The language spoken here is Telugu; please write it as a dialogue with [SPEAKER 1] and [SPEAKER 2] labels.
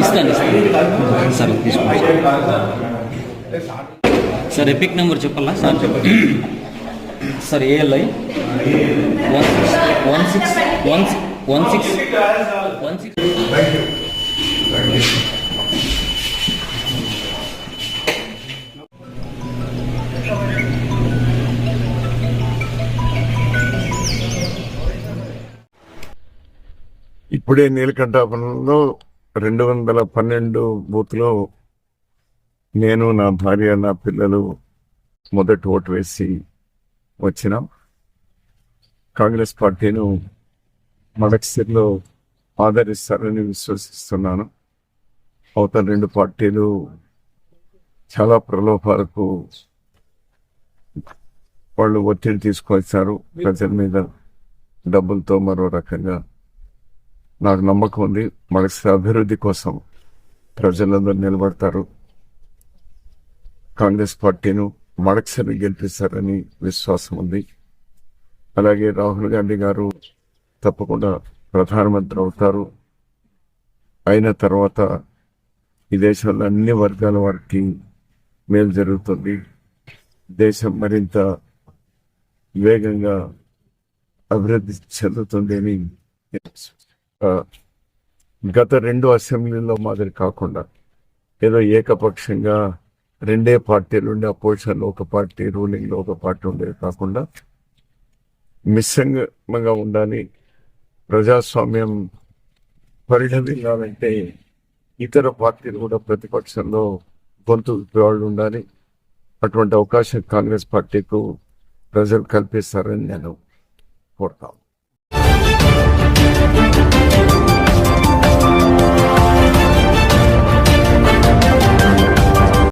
[SPEAKER 1] ఇస్తాను ఇస్తాను. సార్ తీసుకోండి. సార్ ఎపిక్ నెంబర్ చెప్పాలా? సార్ చెప్పండి. Sir ALI one six one six one six one six
[SPEAKER 2] ఇప్పుడే నీలకంఠాపురంలో రెండు వందల పన్నెండు బూత్లో నేను నా భార్య నా పిల్లలు మొదటి ఓటు వేసి వచ్చినాం. కాంగ్రెస్ పార్టీను మడక్సిర్లో ఆదరిస్తారని విశ్వసిస్తున్నాను. అవతల రెండు పార్టీలు చాలా ప్రలోభాలకు వాళ్ళు ఒత్తిడి తీసుకొచ్చారు. ప్రజల మీద డబ్బులతో మరో రకంగా నాకు నమ్మకం ఉంది. మనసు అభివృద్ధి కోసం ప్రజలందరూ నిలబడతారు. కాంగ్రెస్ పార్టీను మడక్సని గెలిపిస్తారని విశ్వాసం ఉంది. అలాగే రాహుల్ గాంధీ గారు తప్పకుండా ప్రధానమంత్రి అవుతారు. అయిన తర్వాత ఈ దేశంలో అన్ని వర్గాల వారికి మేలు జరుగుతుంది. దేశం మరింత వేగంగా అభివృద్ధి చెందుతుంది అని గత రెండు అసెంబ్లీలో మాదిరి కాకుండా ఏదో ఏకపక్షంగా రెండే పార్టీలు ఉండే అపోజిషన్లో ఒక పార్టీ రూలింగ్లో ఒక పార్టీ ఉండేది కాకుండా మిస్సంగంగా ఉండాలి ప్రజాస్వామ్యం పరిణమించాలంటే ఇతర పార్టీలు కూడా ప్రతిపక్షంలో గొంతు వాళ్ళు ఉండాలి. అటువంటి అవకాశం కాంగ్రెస్ పార్టీకు ప్రజలు కల్పిస్తారని నేను కోరుతాను